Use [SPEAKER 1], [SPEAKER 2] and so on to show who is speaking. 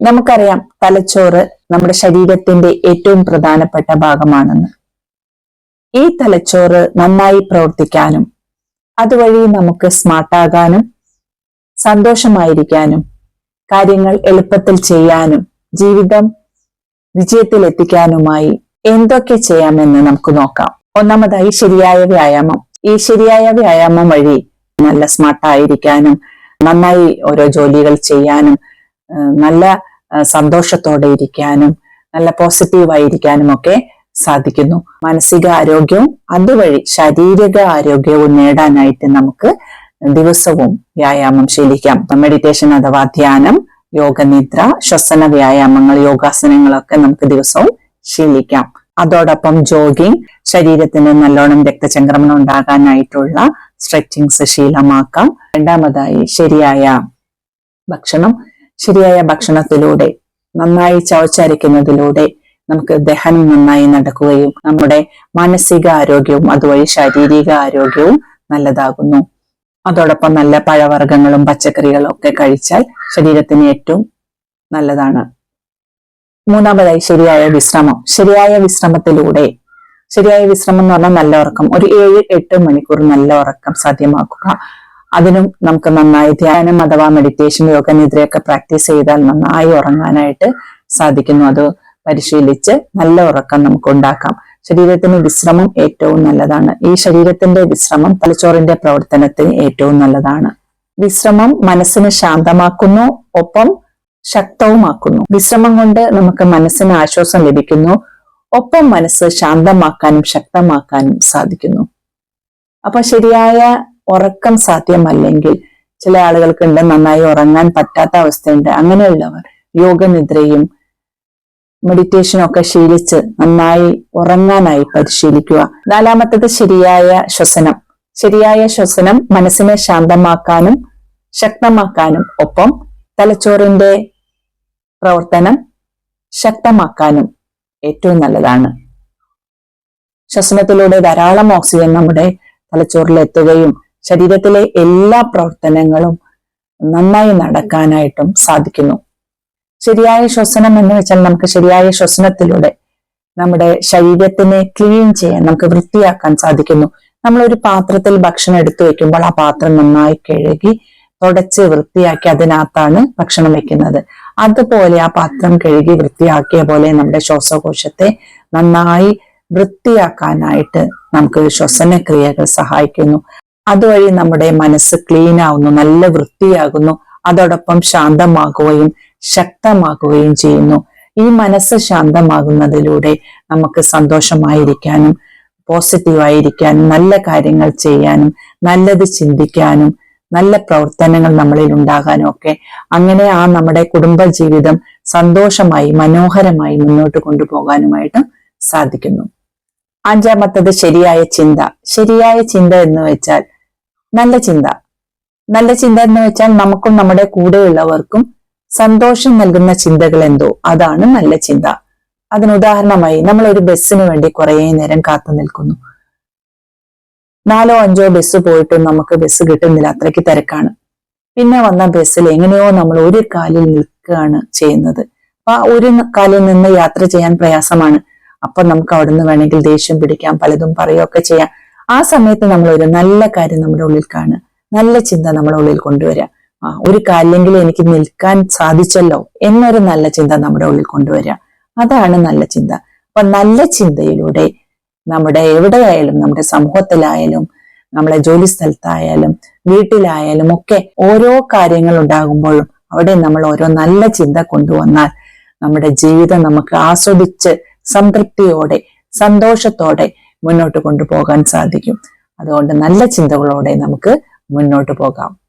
[SPEAKER 1] നമുക്കറിയാം തലച്ചോറ് നമ്മുടെ ശരീരത്തിന്റെ ഏറ്റവും പ്രധാനപ്പെട്ട ഭാഗമാണെന്ന്. ഈ തലച്ചോറ് നന്നായി പ്രവർത്തിക്കാനും അതുവഴി നമുക്ക് സ്മാർട്ടാകാനും സന്തോഷമായിരിക്കാനും കാര്യങ്ങൾ എളുപ്പത്തിൽ ചെയ്യാനും ജീവിതം വിജയത്തിൽ എത്തിക്കാനുമായി എന്തൊക്കെ ചെയ്യാമെന്ന് നമുക്ക് നോക്കാം. ഒന്നാമതായി ശരിയായ വ്യായാമം. ഈ ശരിയായ വ്യായാമം വഴി നല്ല സ്മാർട്ടായിരിക്കാനും നന്നായി ഓരോ ജോലികൾ ചെയ്യാനും നല്ല സന്തോഷത്തോടെ ഇരിക്കാനും നല്ല പോസിറ്റീവായിരിക്കാനും ഒക്കെ സാധിക്കുന്നു. മാനസിക ആരോഗ്യവും അതുവഴി ശാരീരിക ആരോഗ്യവും നേടാനായിട്ട് നമുക്ക് ദിവസവും വ്യായാമം ശീലിക്കാം. മെഡിറ്റേഷൻ അഥവാ ധ്യാനം യോഗനിദ്ര ശ്വസന വ്യായാമങ്ങൾ യോഗാസനങ്ങളൊക്കെ നമുക്ക് ദിവസവും ശീലിക്കാം. അതോടൊപ്പം ജോഗിങ് ശരീരത്തിന് നല്ലോണം രക്തചംക്രമണം ഉണ്ടാകാനായിട്ടുള്ള സ്ട്രെച്ചിങ്സ് ശീലമാക്കാം. രണ്ടാമതായി ശരിയായ ഭക്ഷണം ശരിയായ ഭക്ഷണത്തിലൂടെ നന്നായി ചവച്ചരയ്ക്കുന്നതിലൂടെ നമുക്ക് ദഹനം നന്നായി നടക്കുകയും നമ്മുടെ മാനസിക ആരോഗ്യവും അതുവഴി ശാരീരിക ആരോഗ്യവും നല്ലതാകുന്നു. അതോടൊപ്പം നല്ല പഴവർഗങ്ങളും പച്ചക്കറികളും ഒക്കെ കഴിച്ചാൽ ശരീരത്തിന് ഏറ്റവും നല്ലതാണ്. മൂന്നാമതായി ശരിയായ വിശ്രമം. ശരിയായ വിശ്രമത്തിലൂടെ ശരിയായ വിശ്രമം എന്ന് പറഞ്ഞാൽ നല്ല ഉറക്കം. ഒരു ഏഴ് എട്ട് മണിക്കൂർ നല്ല ഉറക്കം സാധ്യമാക്കുക. അതിനും നമുക്ക് നന്നായി ധ്യാനം അഥവാ മെഡിറ്റേഷൻ യോഗ നിദ്രയൊക്കെ പ്രാക്ടീസ് ചെയ്താൽ നന്നായി ഉറങ്ങാനായിട്ട് സാധിക്കുന്നു. അത് പരിശീലിച്ച് നല്ല ഉറക്കം നമുക്ക് ഉണ്ടാക്കാം. ശരീരത്തിന് വിശ്രമം ഏറ്റവും നല്ലതാണ്. ഈ ശരീരത്തിന്റെ വിശ്രമം തലച്ചോറിന്റെ പ്രവർത്തനത്തിന് ഏറ്റവും നല്ലതാണ്. വിശ്രമം മനസ്സിനെ ശാന്തമാക്കുന്നു ഒപ്പം ശക്തവുമാക്കുന്നു. വിശ്രമം കൊണ്ട് നമുക്ക് മനസ്സിന് ആശ്വാസം ലഭിക്കുന്നു ഒപ്പം മനസ്സ് ശാന്തമാക്കാനും ശക്തമാക്കാനും സാധിക്കുന്നു. അപ്പൊ ശരിയായ ഉറക്കം സാധ്യമല്ലെങ്കിൽ ചില ആളുകൾക്കുണ്ട് നന്നായി ഉറങ്ങാൻ പറ്റാത്ത അവസ്ഥയുണ്ട്. അങ്ങനെയുള്ളവർ യോഗനിദ്രയും മെഡിറ്റേഷനും ഒക്കെ ശീലിച്ച് നന്നായി ഉറങ്ങാനായി പരിശീലിക്കുക. നാലാമത്തത് ശരിയായ ശ്വസനം. ശരിയായ ശ്വസനം മനസ്സിനെ ശാന്തമാക്കാനും ശക്തമാക്കാനും ഒപ്പം തലച്ചോറിന്റെ പ്രവർത്തനം ശക്തമാക്കാനും ഏറ്റവും നല്ലതാണ്. ശ്വസനത്തിലൂടെ ധാരാളം ഓക്സിജൻ നമ്മുടെ തലച്ചോറിൽ എത്തുകയും ശരീരത്തിലെ എല്ലാ പ്രവർത്തനങ്ങളും നന്നായി നടക്കാനായിട്ടും സാധിക്കുന്നു. ശരിയായ ശ്വസനം എന്ന് വെച്ചാൽ നമുക്ക് ശരിയായ ശ്വസനത്തിലൂടെ നമ്മുടെ ശരീരത്തിനെ ക്ലീൻ ചെയ്യാൻ നമുക്ക് വൃത്തിയാക്കാൻ സാധിക്കുന്നു. നമ്മൾ ഒരു പാത്രത്തിൽ ഭക്ഷണം എടുത്തു വെക്കുമ്പോൾ ആ പാത്രം നന്നായി കഴുകി തുടച്ച് വൃത്തിയാക്കി അതിനകത്താണ് ഭക്ഷണം വെക്കുന്നത്. അതുപോലെ ആ പാത്രം കഴുകി വൃത്തിയാക്കിയ പോലെ നമ്മുടെ ശ്വാസകോശത്തെ നന്നായി വൃത്തിയാക്കാനായിട്ട് നമുക്ക് ശ്വസനക്രിയകൾ സഹായിക്കുന്നു. അതുവഴി നമ്മുടെ മനസ്സ് ക്ലീൻ ആവുന്നു നല്ല വൃത്തിയാകുന്നു അതോടൊപ്പം ശാന്തമാകുകയും ശക്തമാക്കുകയും ചെയ്യുന്നു. ഈ മനസ്സ് ശാന്തമാകുന്നതിലൂടെ നമുക്ക് സന്തോഷമായിരിക്കാനും പോസിറ്റീവായിരിക്കാനും നല്ല കാര്യങ്ങൾ ചെയ്യാനും നല്ലത് ചിന്തിക്കാനും നല്ല പ്രവർത്തനങ്ങൾ നമ്മളിൽ ഉണ്ടാകാനും ഒക്കെ അങ്ങനെ ആ നമ്മുടെ കുടുംബ ജീവിതം സന്തോഷമായി മനോഹരമായി മുന്നോട്ട് കൊണ്ടുപോകാനുമായിട്ട് സാധിക്കുന്നു. അഞ്ചാമത്തത് ശരിയായ ചിന്ത. ശരിയായ ചിന്ത എന്ന് വെച്ചാൽ നല്ല ചിന്ത. നല്ല ചിന്ത എന്ന് വെച്ചാൽ നമുക്കും നമ്മുടെ കൂടെയുള്ളവർക്കും സന്തോഷം നൽകുന്ന ചിന്തകൾ എന്തോ. അതാണ് നല്ല ചിന്ത. അതിന് ഉദാഹരണമായി നമ്മൾ ഒരു ബസ്സിന് വേണ്ടി കുറേ നേരം കാത്തു നിൽക്കുന്നു. നാലോ അഞ്ചോ ബസ് പോയിട്ടും നമുക്ക് ബസ് കിട്ടുന്നില്ല. അത്രയ്ക്ക് തിരക്കാണ്. പിന്നെ വന്ന ബസ്സിൽ എങ്ങനെയോ നമ്മൾ ഒരു കാലിൽ നിൽക്കുകയാണ് ചെയ്യുന്നത്. ആ ഒരു കാലിൽ നിന്ന് യാത്ര ചെയ്യാൻ പ്രയാസമാണ്. അപ്പൊ നമുക്ക് അവിടുന്ന് വേണമെങ്കിൽ ദേഷ്യം പിടിക്കാം പലതും പറയുകയൊക്കെ ചെയ്യാം. ആ സമയത്ത് നമ്മൾ ഒരു നല്ല കാര്യം നമ്മുടെ ഉള്ളിൽ കാണുക. നല്ല ചിന്ത നമ്മുടെ ഉള്ളിൽ കൊണ്ടുവരിക. ആ ഒരു കാലിലെങ്കിലും എനിക്ക് നിൽക്കാൻ സാധിച്ചല്ലോ എന്നൊരു നല്ല ചിന്ത നമ്മുടെ ഉള്ളിൽ കൊണ്ടുവരിക. അതാണ് നല്ല ചിന്ത. അപ്പൊ നല്ല ചിന്തയിലൂടെ നമ്മുടെ എവിടെയായാലും നമ്മുടെ സമൂഹത്തിലായാലും നമ്മളെ ജോലി സ്ഥലത്തായാലും വീട്ടിലായാലും ഒക്കെ ഓരോ കാര്യങ്ങൾ ഉണ്ടാകുമ്പോഴും അവിടെ നമ്മൾ ഓരോ നല്ല ചിന്ത കൊണ്ടുവന്നാൽ നമ്മുടെ ജീവിതം നമുക്ക് ആസ്വദിച്ച് സംതൃപ്തിയോടെ സന്തോഷത്തോടെ മുന്നോട്ട് കൊണ്ടുപോകാൻ സാധിക്കും. അതുകൊണ്ട് നല്ല ചിന്തകളോടെ നമുക്ക് മുന്നോട്ട് പോകാം.